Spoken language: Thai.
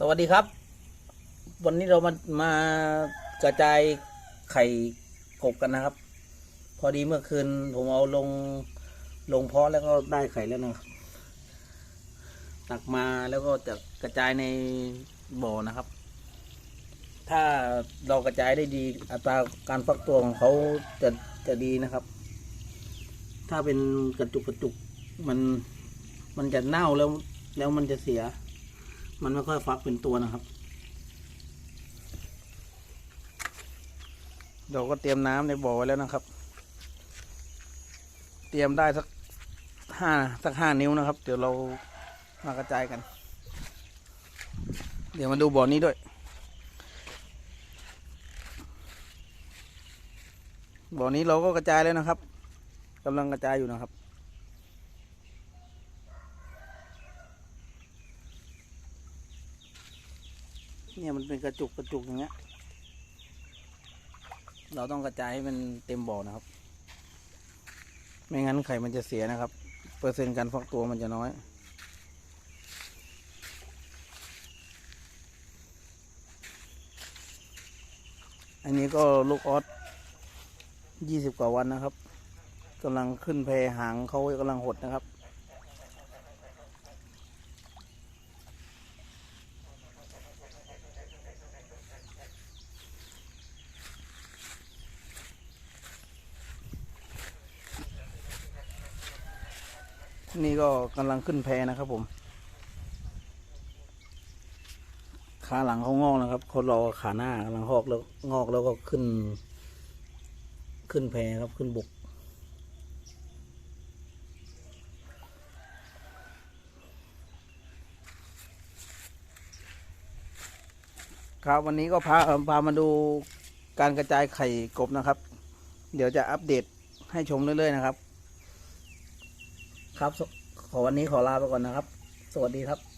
สวัสดีครับ วันนี้เรามามากระจายไข่กบกันนะครับ พอดีเมื่อคืนผมเอาลงลงเพาะแล้วก็ได้ไข่แล้วนะครับตักมาแล้วก็จะกระจายในบ่อนะครับ ถ้าเรากระจายได้ดีอัตราการฟักตัวของเขาจะจะดีนะครับ ถ้าเป็นกระจุกกระจุกมันมันจะเน่าแล้วแล้วมันจะเสีย มันไม่ค่อยฟักเป็นตัวนะครับ เราก็เตรียมน้ำในบ่อไว้แล้วนะครับ เตรียมได้สักห้าสักห้านิ้วนะครับ เดี๋ยวเรามากระจายกัน เดี๋ยวมาดูบ่อนี้ด้วย บ่อนี้เราก็กระจายแล้วนะครับกำลังกระจายอยู่นะครับ เนี่ยมันเป็นกระจุกกระจุกอย่างเงี้ย เราต้องกระจายให้มันเต็มบ่อนะครับ ไม่งั้นไข่มันจะเสียนะครับ เปอร์เซ็นต์การฟักตัวมันจะน้อยอันนี้ก็ลูกออสยี่สิบกว่าวันนะครับกำลังขึ้นแพหางเขากำลังหดนะครับ นี่ก็กำลังขึ้นแพนะครับผมขาหลังเขางอกนะครับเขารอขาหน้ากำลังหอกแล้วงอกแล้วก็ขึ้น ขึ้นแพครับขึ้นบกครับวันนี้ก็พาพามาดูการกระจายไข่กบนะครับ เดี๋ยวจะอัปเดตให้ชมเรื่อยๆนะครับ ครับ ขอวันนี้ขอลาไปก่อนนะครับ สวัสดีครับ